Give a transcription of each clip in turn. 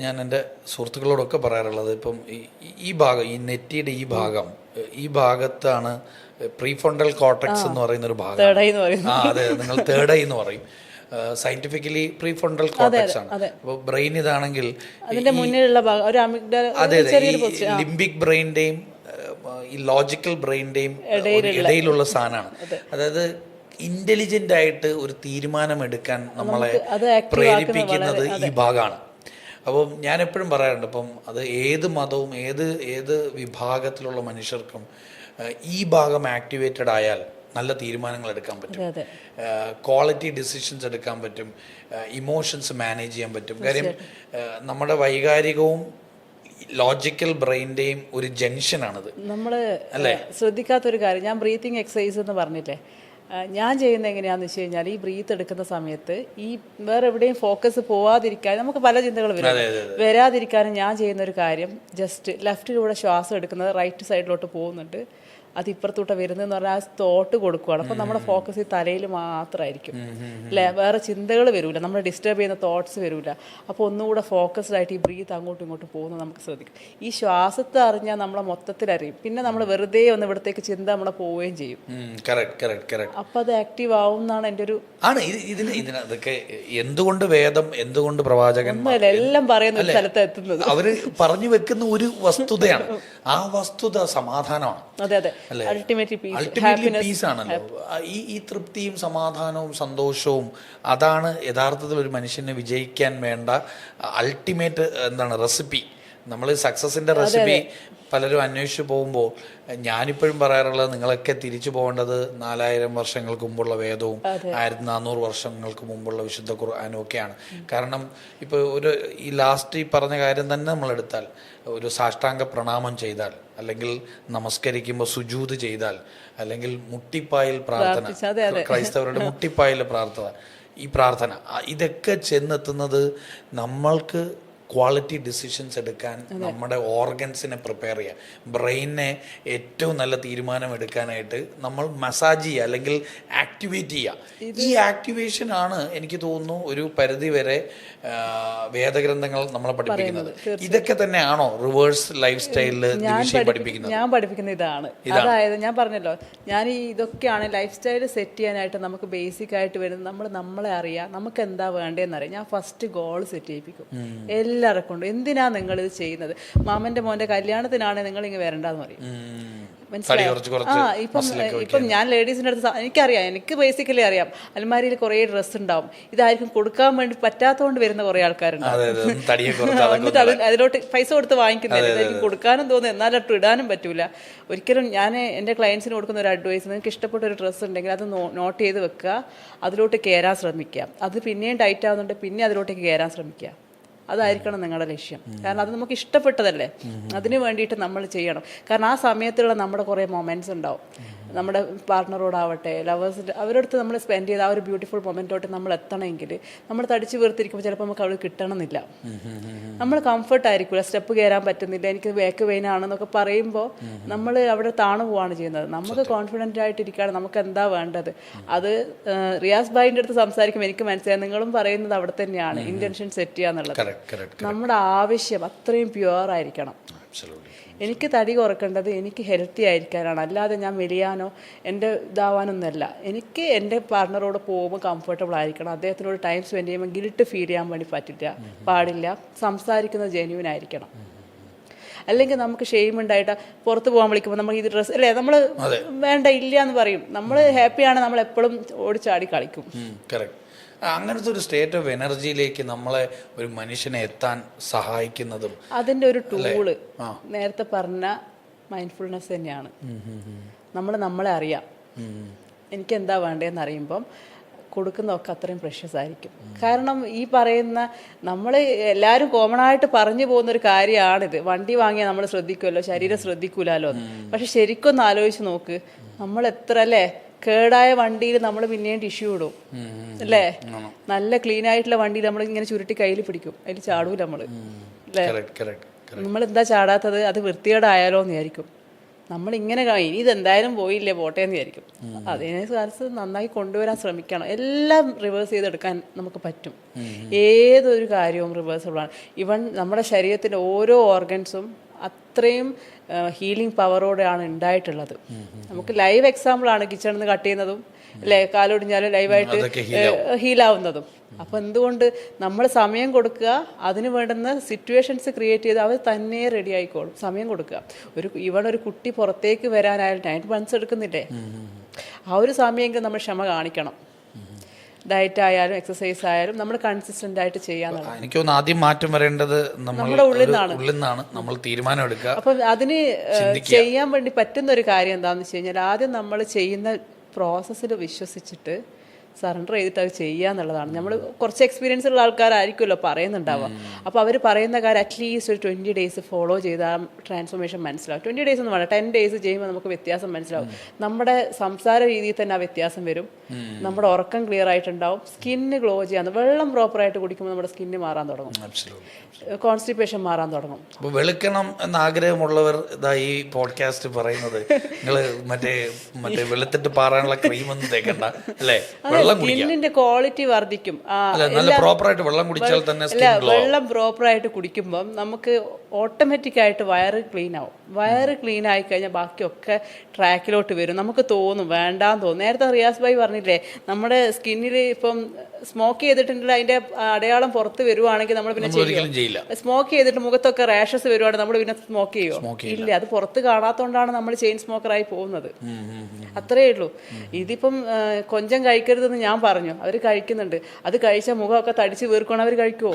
ഞാൻ എന്റെ സുഹൃത്തുക്കളോടൊക്കെ പറയാറുള്ളത് ഇപ്പം ഈ- ഭാഗം ഈ നെറ്റിയുടെ ഈ ഭാഗം ഈ ഭാഗത്താണ് പ്രീഫോണ്ടൽ കോട്ടക്സ് എന്ന് പറയുന്ന ഒരു ഭാഗം ആ അതെ നിങ്ങൾ തേർഡ് ഐ എന്ന് പറയും. സയന്റിഫിക്കലി പ്രീഫ്രണ്ടൽ കോർട്ടക്സ് ആണ്. അപ്പോൾ ബ്രെയിൻ ഇതാണെങ്കിൽ അതെ അതെ ലിംബിക് ബ്രെയിന്റെയും ഈ ലോജിക്കൽ ബ്രെയിന്റെയും ഇടയിലുള്ള. സാധനമാണ്. അതായത് ഇന്റലിജന്റ് ആയിട്ട് ഒരു തീരുമാനം എടുക്കാൻ നമ്മളെ പ്രേരിപ്പിക്കുന്നത് ഈ ഭാഗമാണ്. അപ്പം ഞാൻ എപ്പോഴും പറയാറുണ്ട് അപ്പം അത് ഏത് മതവും ഏത് ഏത് വിഭാഗത്തിലുള്ള മനുഷ്യർക്കും ഈ ഭാഗം ആക്ടിവേറ്റഡ് ആയാൽ നല്ല തീരുമാനങ്ങൾ എടുക്കാൻ പറ്റും. ക്വാളിറ്റി ഡിസിഷൻസ് എടുക്കാൻ പറ്റും. ഇമോഷൻസ് മാനേജ് ചെയ്യാൻ പറ്റും. കാര്യം നമ്മുടെ വൈകാരികവും ലോജിക്കൽ ബ്രെയിന്റെയും ഒരു ജംഗ്ഷനാണിത്. നമ്മൾ അല്ലേ? ശ്രദ്ധിക്കാത്തൊരു കാര്യം. ഞാൻ ബ്രീത്തിങ് എക്സസൈസ് എന്ന് പറഞ്ഞില്ലേ? ഞാൻ ചെയ്യുന്നത് എങ്ങനെയാണെന്ന് വെച്ച് കഴിഞ്ഞാൽ ഈ ബ്രീത്ത് എടുക്കുന്ന സമയത്ത് ഈ വേറെ എവിടെയും ഫോക്കസ് പോവാതിരിക്കാൻ നമുക്ക് പല ചിന്തകൾ വരും. വരാതിരിക്കാനും ഞാൻ ചെയ്യുന്ന ഒരു കാര്യം ജസ്റ്റ് ലെഫ്റ്റിലൂടെ ശ്വാസം എടുക്കുന്നത് റൈറ്റ് സൈഡിലോട്ട് പോകുന്നുണ്ട്. അത് ഇപ്പുറത്തോട്ട് വരുന്നതെന്ന് പറഞ്ഞാൽ ആ തോട്ട് കൊടുക്കുകയാണ് അപ്പം നമ്മുടെ ഫോക്കസ് ഈ തലയിൽ മാത്രമായിരിക്കും അല്ലേ? വേറെ ചിന്തകൾ വരില്ല നമ്മളെ ഡിസ്റ്റർബ് ചെയ്യുന്ന തോട്ട്സ് വരില്ല അപ്പോൾ ഒന്നുകൂടെ ഫോക്കസ്ഡ് ആയിട്ട് ഈ ബ്രീത്ത് അങ്ങോട്ടും ഇങ്ങോട്ടും പോകുന്നത് നമുക്ക് ശ്രദ്ധിക്കും. ഈ ശ്വാസത്തെ അറിഞ്ഞാൽ നമ്മളെ മൊത്തത്തിൽ അറിയും പിന്നെ നമ്മൾ വെറുതെ ഒന്ന് ഇവിടത്തേക്ക് ചിന്ത നമ്മളെ പോവുകയും ചെയ്യും. അപ്പം അത് ആക്റ്റീവ് ആവും എന്നാണ് എന്റെ ഒരു ആണ് ഇതിന് എന്തുകൊണ്ട് വേദം എന്തുകൊണ്ട് പ്രവാചകൻ എല്ലാം പറയുന്ന സ്ഥലത്ത് എത്തുന്നത്. അവർ പറഞ്ഞു വെക്കുന്ന ഒരു വസ്തുതയാണ്. ആ വസ്തുത സമാധാനമാണ്. അതെ അതെ. അൾട്ടിമേറ്റ്ലി പീസ് ആണല്ലോ. ഈ ഈ തൃപ്തിയും സമാധാനവും സന്തോഷവും അതാണ് യഥാർത്ഥത്തിൽ ഒരു മനുഷ്യനെ വിജയിക്കാൻ വേണ്ട അൾട്ടിമേറ്റ് എന്താണ് റെസിപ്പി നമ്മൾ സക്സസിന്റെ റെസിപ്പി പലരും അന്വേഷിച്ചു പോകുമ്പോൾ ഞാനിപ്പോഴും പറയാറുള്ളത് നിങ്ങളൊക്കെ തിരിച്ചു പോകേണ്ടത് നാലായിരം വർഷങ്ങൾക്ക് മുമ്പുള്ള വേദവും ആയിരത്തി നാനൂറ് വർഷങ്ങൾക്ക് മുമ്പുള്ള വിശുദ്ധ ഖുർആാനും ഒക്കെയാണ്. കാരണം ഇപ്പോൾ ഒരു ഈ ലാസ്റ്റ് ഈ പറഞ്ഞ കാര്യം തന്നെ നമ്മൾ എടുത്താൽ ഒരു സാഷ്ടാംഗ പ്രണാമം ചെയ്താൽ അല്ലെങ്കിൽ നമസ്കരിക്കുമ്പോൾ സുജൂത് ചെയ്താൽ അല്ലെങ്കിൽ മുട്ടിപ്പായിൽ പ്രാർത്ഥന ക്രൈസ്തവരുടെ മുട്ടിപ്പായിൽ പ്രാർത്ഥന ഈ പ്രാർത്ഥന ഇതൊക്കെ ചെന്നെത്തുന്നത് നമ്മൾക്ക് ക്വാളിറ്റി ഡിസിഷൻസ് എടുക്കാൻ നമ്മുടെ ഓർഗൻസിനെ പ്രിപ്പയർ ചെയ്യുക ബ്രെയിനെ ഏറ്റവും നല്ല തീരുമാനം എടുക്കാനായിട്ട് നമ്മൾ മസാജ് ചെയ്യുക അല്ലെങ്കിൽ ആക്ടിവേറ്റ് ചെയ്യുക ഈ ആക്ടിവേഷൻ ആണ് എനിക്ക് തോന്നുന്നു ഒരു പരിധി വരെ വേദഗ്രന്ഥങ്ങൾ നമ്മളെ പഠിപ്പിക്കുന്നത്. ഇതൊക്കെ തന്നെയാണോ റിവേഴ്സ് ലൈഫ് സ്റ്റൈലിൽ ദിവിഷയും പഠിപ്പിക്കുന്നത് ഞാൻ പഠിപ്പിക്കുന്ന ഇതാണ്. അതായത് ഞാൻ പറഞ്ഞല്ലോ ഞാൻ ഈ ഇതൊക്കെയാണ് ലൈഫ് സ്റ്റൈൽ സെറ്റ് ചെയ്യാനായിട്ട് നമുക്ക് ബേസിക് ആയിട്ട് വരുന്നത്. നമ്മൾ നമ്മളെ അറിയാം നമുക്ക് എന്താ വേണ്ടതെന്ന് അറിയാം ഞാൻ ഫസ്റ്റ് ഗോൾ സെറ്റ് ചെയ്യിപ്പിക്കും എല്ലാവർക്കും എന്തിനാ നിങ്ങൾ ഇത് ചെയ്യുന്നത്? മാമന്റെ മോന്റെ കല്യാണത്തിനാണ് നിങ്ങൾ ഇങ്ങനെ വരണ്ടെന്ന് പറയും. ആ ഇപ്പം ഇപ്പം ഞാൻ ലേഡീസിന്റെ അടുത്ത് എനിക്കറിയാം എനിക്ക് ബേസിക്കലി അറിയാം. അലമാരിയിൽ കുറേ ഡ്രസ്സ് ഉണ്ടാവും. ഇതായിരിക്കും കൊടുക്കാൻ വേണ്ടി പറ്റാത്തതുകൊണ്ട് വരുന്ന കുറേ ആൾക്കാരുണ്ട്. അതിലോട്ട് പൈസ കൊടുത്ത് വാങ്ങിക്കുന്നില്ല ഇതായിരിക്കും കൊടുക്കാനും തോന്നുന്നു. എന്നാലും ഇടാനും പറ്റൂല. ഒരിക്കലും ഞാൻ എന്റെ ക്ലയൻസിന് കൊടുക്കുന്ന ഒരു അഡ്വൈസ് നിങ്ങൾക്ക് ഇഷ്ടപ്പെട്ട ഒരു ഡ്രസ്സ് ഉണ്ടെങ്കിൽ അത് നോട്ട് ചെയ്ത് വെക്കുക. അതിലോട്ട് കയറാൻ ശ്രമിക്കുക. അത് പിന്നെയും ടൈറ്റ് ആവുന്നുണ്ട് പിന്നെ അതിലോട്ടേക്ക് കയറാൻ ശ്രമിക്കുക. അതായിരിക്കണം നിങ്ങളുടെ ലക്ഷ്യം. കാരണം അത് നമുക്ക് ഇഷ്ടപ്പെട്ടതല്ലേ? അതിന് വേണ്ടിയിട്ട് നമ്മൾ ചെയ്യണം. കാരണം ആ സമയത്തുള്ള നമ്മുടെ കുറേ മൊമെന്റ്സ് ഉണ്ടാവും. നമ്മുടെ പാർട്ട്ണറോടാവട്ടെ ലവേഴ്സ് അവരടുത്ത് നമ്മൾ സ്പെൻഡ് ചെയ്ത ആ ഒരു ബ്യൂട്ടിഫുൾ മൊമെന്റോട്ട് നമ്മൾ എത്തണമെങ്കിൽ നമ്മൾ തടിച്ച് വീർത്തിരിക്കുമ്പോൾ ചിലപ്പോൾ നമുക്ക് അവൾ കിട്ടണമെന്നില്ല. നമ്മൾ കംഫർട്ട് ആയിരിക്കില്ല സ്റ്റെപ്പ് കയറാൻ പറ്റുന്നില്ല. എനിക്ക് വേക്ക് വെയിൻ ആണെന്നൊക്കെ പറയുമ്പോൾ നമ്മൾ അവിടെ താണു പോവാണ് ചെയ്യുന്നത്. നമുക്ക് കോൺഫിഡന്റ് ആയിട്ടിരിക്കുകയാണ്. നമുക്ക് എന്താ വേണ്ടത്? അത് റിയാസ് ഭായിന്റെ അടുത്ത് സംസാരിക്കുമ്പോൾ എനിക്ക് മനസ്സിലായി. നിങ്ങളും പറയുന്നത് അവിടെ തന്നെയാണ്. ഇന്റൻഷൻ സെറ്റ് ചെയ്യുക എന്നുള്ളത് നമ്മുടെ ആവശ്യം അത്രയും പ്യുവർ ആയിരിക്കണം. എനിക്ക് തടി കുറക്കേണ്ടത് എനിക്ക് ഹെൽത്തി ആയിരിക്കാനാണ്. അല്ലാതെ ഞാൻ മെലിയാനോ എന്റെ ഇതാവാനൊന്നുമല്ല. എനിക്ക് എന്റെ പാർട്ണറോട് പോകുമ്പോൾ കംഫർട്ടബിൾ ആയിരിക്കണം. അദ്ദേഹത്തിനോട് ടൈം സ്പെൻഡ് ചെയ്യുമ്പോൾ ഗിൽട്ട് ഫീൽ ചെയ്യാൻ വേണ്ടി പറ്റില്ല. പാടില്ല. സംസാരിക്കുന്നത് ജെന്യൂൻ ആയിരിക്കണം. അല്ലെങ്കിൽ നമുക്ക് ഷെയിം ഉണ്ടായിട്ട് പുറത്ത് പോകാൻ വിളിക്കുമ്പോൾ നമുക്ക് ഈ ഡ്രസ്സ് അല്ലേ നമ്മൾ വേണ്ട ഇല്ല എന്ന് പറയും നമ്മൾ ഹാപ്പിയാണ് നമ്മൾ എപ്പോഴും ഓടിച്ചാടി കളിക്കും. അങ്ങനത്തെ ഒരു സ്റ്റേറ്റ് ഓഫ് എനർജിയിലേക്ക് നമ്മളെ ഒരു മനുഷ്യനെ എത്താൻ സഹായിക്കുന്നതും അതിന്റെ ഒരു ടൂൾ നേരത്തെ പറഞ്ഞ മൈൻഡ്ഫുൾനെസ് തന്നെയാണ്. നമ്മൾ നമ്മളെ അറിയാം. എനിക്ക് എന്താ വേണ്ടതെന്ന് അറിയുമ്പം കൊടുക്കുന്നതൊക്കെ അത്രയും പ്രഷ്യസ് ആയിരിക്കും. കാരണം ഈ പറയുന്ന നമ്മൾ എല്ലാവരും കോമൺ ആയിട്ട് പറഞ്ഞു പോകുന്ന ഒരു കാര്യമാണിത്. വണ്ടി വാങ്ങിയാൽ നമ്മൾ ശ്രദ്ധിക്കുമല്ലോ ശരീരം ശ്രദ്ധിക്കൂലല്ലോ പക്ഷെ ശരിക്കൊന്ന് ആലോചിച്ച് നോക്ക് നമ്മൾ എത്ര അല്ലേ? കേടായ വണ്ടിയിൽ നമ്മൾ പിന്നെയും ടിഷ്യൂ ഇടും. അല്ലേ? നല്ല ക്ലീൻ ആയിട്ടുള്ള വണ്ടിയിൽ നമ്മൾ ഇങ്ങനെ ചുരുട്ടി കയ്യിൽ പിടിക്കും. അതിൽ ചാടൂല നമ്മൾ അല്ലേ? നമ്മൾ എന്താ ചാടാത്തത്? അത് വൃത്തികേടായാലോ എന്ന് വിചാരിക്കും. നമ്മളിങ്ങനെ ഇനി ഇതെന്തായാലും പോയില്ലേ പോട്ടെ എന്ന് വിചാരിക്കും അതിനെ കാലത്ത് നന്നായി കൊണ്ടുവരാൻ ശ്രമിക്കണം. എല്ലാം റിവേഴ്സ് ചെയ്തെടുക്കാൻ നമുക്ക് പറ്റും. ഏതൊരു കാര്യവും റിവേഴ്സബിളാണ് ഇവൺ നമ്മുടെ ശരീരത്തിന്റെ ഓരോ ഓർഗൻസും അത്രയും ഹീലിംഗ് പവറോടെയാണ് ഉണ്ടായിട്ടുള്ളത്. നമുക്ക് ലൈവ് എക്സാമ്പിളാണ് കിച്ചണിൽ നിന്ന് കട്ട് ചെയ്യുന്നതും അല്ലേ? കാലൊടിഞ്ഞാലും ലൈവായിട്ട് ഹീലാവുന്നതും അപ്പം എന്തുകൊണ്ട് നമ്മൾ സമയം കൊടുക്കുക അതിന് വേണ്ടുന്ന സിറ്റുവേഷൻസ് ക്രിയേറ്റ് ചെയ്ത് അവർ തന്നെ റെഡി ആയിക്കോളും സമയം കൊടുക്കുക. ഒരു ഇവൺ ഒരു കുട്ടി പുറത്തേക്ക് വരാനായാലും നയൻ മന്ത്സ് എടുക്കുന്നില്ലേ? ആ ഒരു സമയമെങ്കിലും നമ്മൾ ക്ഷമ കാണിക്കണം. ഡയറ്റ് ആയാലും എക്സസൈസ് ആയാലും നമ്മൾ കൺസിസ്റ്റന്റ് ആയിട്ട് ചെയ്യാന്നുള്ളത് എനിക്ക് തോന്നുന്നു ആദ്യം മാറ്റം വരേണ്ടത് നമ്മുടെ ഉള്ളിൽ നിന്നാണ്. നമ്മൾ തീരുമാനം എടുക്കുക അപ്പൊ അതിന് ചെയ്യാൻ വേണ്ടി പറ്റുന്ന ഒരു കാര്യം എന്താണെന്ന് വെച്ച് കഴിഞ്ഞാൽ ആദ്യം നമ്മൾ ചെയ്യുന്ന പ്രോസസ്സിൽ വിശ്വസിച്ചിട്ട് സറണ്ടർ ചെയ്തിട്ട് അത് ചെയ്യുക എന്നുള്ളതാണ്. നമ്മൾ കുറച്ച് എക്സ്പീരിയൻസ് ഉള്ള ആൾക്കാരായിരിക്കുമല്ലോ പറയുന്നുണ്ടാവുക. അപ്പോൾ അവർ പറയുന്ന കാര്യം അറ്റ്ലീസ്റ്റ് ഒരു ട്വന്റി ഡേയ്സ് ഫോളോ ചെയ്താൽ ട്രാൻസ്ഫോർമേഷൻ മനസ്സിലാവും. ട്വന്റി ഡേയ്സ് ഒന്നും വേണം ടെൻ ഡേയ്സ് ചെയ്യുമ്പോൾ നമുക്ക് വ്യത്യാസം മനസ്സിലാവും. നമ്മുടെ സംസാര രീതിയിൽ തന്നെ ആ വ്യത്യാസം വരും. നമ്മുടെ ഉറക്കം ക്ലിയർ ആയിട്ടുണ്ടാവും. സ്കിന്ന് ഗ്ലോ ചെയ്യാൻ വെള്ളം പ്രോപ്പറായിട്ട് കുടിക്കുമ്പോൾ നമ്മുടെ സ്കിന്ന് മാറാൻ തുടങ്ങും. കോൺസ്റ്റിപ്പേഷൻ മാറാൻ തുടങ്ങും. അപ്പോൾ വെളുക്കണം എന്ന ആഗ്രഹമുള്ളവർ ഇതാ ഈ പോഡ്കാസ്റ്റ് പറയുന്നത്. നിങ്ങൾ മറ്റേ മറ്റേ വെളുത്തിട്ട് പാറാനുള്ള ക്രീം ഒന്നും തേക്കണ്ട അല്ലേ? വെള്ളം സ്കിന്നിന്റെ ക്വാളിറ്റി വർദ്ധിക്കും. ആ, അല്ല നല്ല പ്രോപ്പറായിട്ട് വെള്ളം കുടിച്ചാൽ തന്നെ അല്ല സ്കിൻ ഗ്ലോ വെള്ളം പ്രോപ്പറായിട്ട് കുടിക്കുമ്പം നമുക്ക് ഓട്ടോമാറ്റിക് ആയിട്ട് വയറ് ക്ലീൻ ആവും. വയറ് ക്ലീൻ ആയി കഴിഞ്ഞാൽ ബാക്കിയൊക്കെ ട്രാക്കിലോട്ട് വരും. നമുക്ക് തോന്നും വേണ്ടാന്ന് തോന്നും. നേരത്തെ റിയാസ് ഭായി പറഞ്ഞില്ലേ നമ്മുടെ സ്കിന്നിൽ ഇപ്പം സ്മോക്ക് ചെയ്തിട്ടുണ്ടെങ്കിൽ അതിന്റെ അടയാളം പുറത്ത് വരുവാണെങ്കിൽ നമ്മൾ പിന്നെ ചെയ്യില്ല. സ്മോക്ക് ചെയ്തിട്ട് മുഖത്തൊക്കെ റാഷസ് വരുവാണെങ്കിൽ നമ്മൾ പിന്നെ സ്മോക്ക് ചെയ്യുമോ ഇല്ല അത് പുറത്ത് കാണാത്തോണ്ടാണ് നമ്മൾ ചെയിൻ സ്മോക്കറായി പോകുന്നത്. അത്രേ ഉള്ളൂ. ഇതിപ്പം കൊഞ്ചം കഴിക്കരുതെന്ന് ഞാൻ പറഞ്ഞു. അവർ കഴിക്കുന്നുണ്ട്. അത് കഴിച്ച മുഖമൊക്കെ തടിച്ച് വീർക്കണം അവർ കഴിക്കുമോ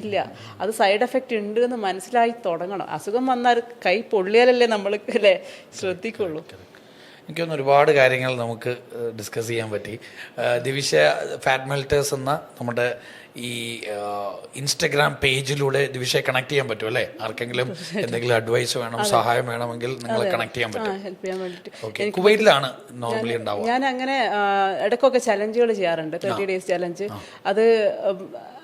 ഇല്ല. അത് സൈഡ് എഫക്റ്റ് ഉണ്ട് എന്ന് മനസ്സിലായി തുടങ്ങണം. അസുഖം വന്നാൽ കൈ പൊള്ളിയാലല്ലേ നമ്മൾ അല്ലേ? ശ്രദ്ധിക്കുള്ളൂ. എനിക്ക് തോന്നുന്നു ഒരുപാട് കാര്യങ്ങൾ നമുക്ക് ഡിസ്കസ് ചെയ്യാൻ പറ്റി. ദിവിശ ദിവിഷ ഫാറ്റ് മെൽറ്റേഴ്സ് എന്ന നമ്മുടെ ഈ ഇൻസ്റ്റഗ്രാം പേജിലൂടെ ദിവിഷയെ കണക്ട് ചെയ്യാൻ പറ്റും അല്ലേ? ആർക്കെങ്കിലും എന്തെങ്കിലും അഡ്വൈസ് വേണം സഹായം വേണമെങ്കിൽ നിങ്ങളെ കണക്ട് ചെയ്യാൻ പറ്റും. കുവൈറ്റിലാണ് നോർമലി ഉണ്ടാവുക. ഞാൻ അങ്ങനെ ഇടക്കൊക്കെ ഇടയ്ക്കൊക്കെ ചലഞ്ചുകൾ ചെയ്യാറുണ്ട്. തേർട്ടി ഡേയ്സ് ചലഞ്ച് അത്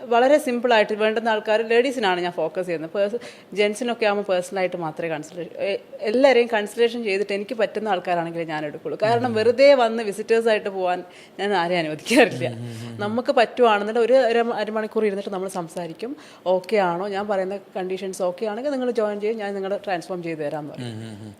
വളരെ സിമ്പിളായിട്ട് വേണ്ടുന്ന ആൾക്കാർ ലേഡീസിനാണ് ഞാൻ ഫോക്കസ് ചെയ്യുന്നത്. പേഴ്സ് ജെൻസിനൊക്കെ ആകുമ്പോൾ പേഴ്സണലായിട്ട് മാത്രമേ കൺസിഡറേഷൻ എല്ലാവരെയും കൺസിഡറേഷൻ ചെയ്തിട്ട് എനിക്ക് പറ്റുന്ന ആൾക്കാരാണെങ്കിൽ ഞാൻ എടുക്കുള്ളൂ. കാരണം വെറുതെ വന്ന് വിസിറ്റേഴ്സായിട്ട് പോകാൻ ഞാൻ ആരെയും അനുവദിക്കാറില്ല. നമുക്ക് പറ്റുവാണെന്നുണ്ടെങ്കിൽ ഒരു അര- അരമണിക്കൂർ ഇരുന്നിട്ട് നമ്മൾ സംസാരിക്കും. ഓക്കെ ആണോ? ഞാൻ പറയുന്ന കണ്ടീഷൻസ് ഓക്കെ ആണെങ്കിൽ നിങ്ങൾ ജോയിൻ ചെയ്യും ഞാൻ നിങ്ങളെ ട്രാൻസ്ഫോം ചെയ്ത് തരാമെന്ന് പറയും.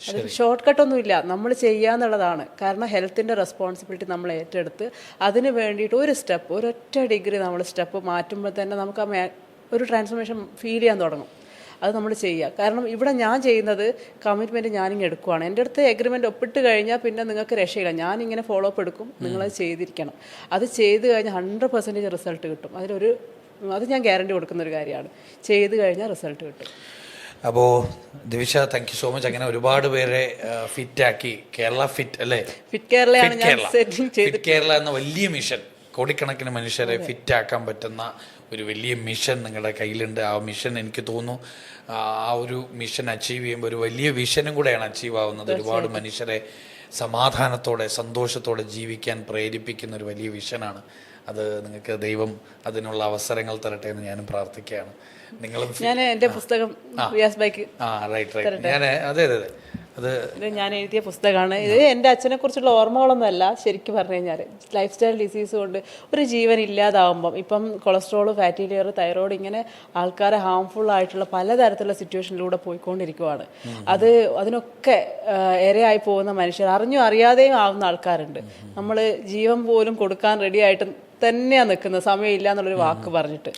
ഷോർട്ട് കട്ട് കട്ടൊന്നുമില്ല നമ്മൾ ചെയ്യാന്നുള്ളതാണ് കാരണം ഹെൽത്തിന്റെ റെസ്പോൺസിബിലിറ്റി നമ്മൾ ഏറ്റെടുത്ത് അതിന് വേണ്ടിയിട്ട് ഒരു സ്റ്റെപ്പ് ഒരൊറ്റ ഡിഗ്രി നമ്മൾ സ്റ്റെപ്പ് മാറ്റുമ്പോൾ തന്നെ നമുക്ക് ആ ഒരു ട്രാൻസ്ഫോർമേഷൻ ഫീൽ ചെയ്യാൻ തുടങ്ങും. അത് നമ്മൾ ചെയ്യുക കാരണം ഇവിടെ ഞാൻ ചെയ്യുന്നത് കമ്മിറ്റ്മെന്റ് ഞാനിങ്ങനെ എടുക്കുവാണ്. എന്റെ അടുത്ത് എഗ്രിമെന്റ് ഒപ്പിട്ട് കഴിഞ്ഞാൽ പിന്നെ നിങ്ങൾക്ക് രക്ഷയില്ല. ഞാനിങ്ങനെ ഫോളോ അപ്പ് എടുക്കും. നിങ്ങളത് ചെയ്തിരിക്കണം. അത് ചെയ്ത് കഴിഞ്ഞാൽ ഹൺഡ്രഡ് പെർസെന്റേജ് റിസൾട്ട് കിട്ടും. അതിലൊരു അത് ഞാൻ ഗ്യാരണ്ടി കൊടുക്കുന്ന ഒരു കാര്യമാണ്. ചെയ്ത് കഴിഞ്ഞാൽ റിസൾട്ട് കിട്ടും. അപ്പോൾ Divisha thank you so much അങ്ങനെ ഒരുപാട് പേരെ ഫിറ്റ് ആക്കി. കേരള ഫിറ്റ് അല്ലേ? ഫിറ്റ് കേരള. ഫിറ്റ് കേരള എന്ന വലിയ മിഷൻ കോടിക്കണക്കിന് മനുഷ്യരെ ഫിറ്റ് ആക്കാൻ പറ്റുന്ന ഒരു വലിയ മിഷൻ നിങ്ങളുടെ കയ്യിലുണ്ട്. ആ മിഷൻ എനിക്ക് തോന്നുന്നു ആ ഒരു മിഷൻ അച്ചീവ് ചെയ്യുമ്പോൾ ഒരു വലിയ വിഷനും കൂടെയാണ് അച്ചീവ് ആവുന്നത്. ഒരുപാട് മനുഷ്യരെ സമാധാനത്തോടെ സന്തോഷത്തോടെ ജീവിക്കാൻ പ്രേരിപ്പിക്കുന്ന ഒരു വലിയ വിഷനാണ് അത് നിങ്ങൾക്ക് ദൈവം അതിനുള്ള അവസരങ്ങൾ തരട്ടെ എന്ന് ഞാനും പ്രാർത്ഥിക്കുകയാണ്. നിങ്ങളും ഞാൻ എന്റെ പുസ്തകം ബൈക്ക് ആ റൈറ്റ് റൈറ്റ് ഞാൻ അതെ അതെ അതെ. അത് ഞാൻ എഴുതിയ പുസ്തകമാണ്. ഇത് എന്റെ അച്ഛനെ കുറിച്ചുള്ള ഓർമ്മകളൊന്നുമല്ല ശരിക്കും പറഞ്ഞു കഴിഞ്ഞാൽ ലൈഫ് സ്റ്റൈൽ ഡിസീസ് കൊണ്ട് ഒരു ജീവൻ ഇല്ലാതാവുമ്പം ഇപ്പം കൊളസ്ട്രോൾ ഫാറ്റി ലിയർ തൈറോയ്ഡ് ഇങ്ങനെ ആൾക്കാരെ ഹാംഫുൾ ആയിട്ടുള്ള പലതരത്തിലുള്ള സിറ്റുവേഷനിലൂടെ പോയിക്കൊണ്ടിരിക്കുവാണ്. അത് അതിനൊക്കെ ഇരയായി പോകുന്ന മനുഷ്യർ അറിഞ്ഞും അറിയാതെയും ആവുന്ന ആൾക്കാരുണ്ട്. നമ്മൾ ജീവൻ പോലും കൊടുക്കാൻ റെഡി ആയിട്ട് തന്നെയാണ് നിൽക്കുന്നത്. സമയമില്ല എന്നുള്ളൊരു വാക്ക് പറഞ്ഞിട്ട്.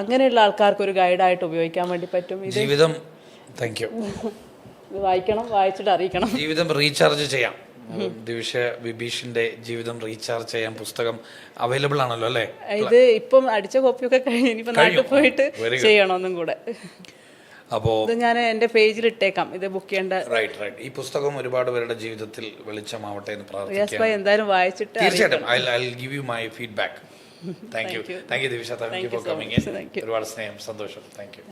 അങ്ങനെയുള്ള ആൾക്കാർക്ക് ഒരു ഗൈഡായിട്ട് ഉപയോഗിക്കാൻ വേണ്ടി പറ്റും. ഇത് ജീവിതം താങ്ക് യു വായിക്കണം വായിച്ചിട്ട് അറിയിക്കണം. ജീവിതം റീചാർജ് ചെയ്യാം. ദിവിഷ വിഭീഷിന്റെ ജീവിതം റീചാർജ് ചെയ്യാൻ പുസ്തകം അവൈലബിൾ ആണല്ലോ അല്ലേ? ഇത് ഇപ്പം അടിച്ച കോപ്പിയൊക്കെ കഴിഞ്ഞ് ഇനിയിപ്പോ നാട്ടിൽ പോയിട്ട് ചെയ്യണം ഒന്നും കൂടെ. അപ്പോ ഇത് ഞാൻ എന്റെ പേജിൽ ഇട്ടേക്കാം. ഇത് ബുക്ക് ചെയ്യേണ്ട റൈറ്റ് റൈറ്റ് ഈ പുസ്തകം ഒരുപാട് പേരുടെ ജീവിതത്തിൽ വെളിച്ചമാവട്ടെ എന്ന് പ്രാർത്ഥിക്കാം എന്തായാലും വായിച്ചിട്ട് തീർച്ചയായിട്ടും. I I give you my feedback thank you thank you Divisha thank you for coming. ഒരുപാട് സ്നേഹം സന്തോഷം. Thank you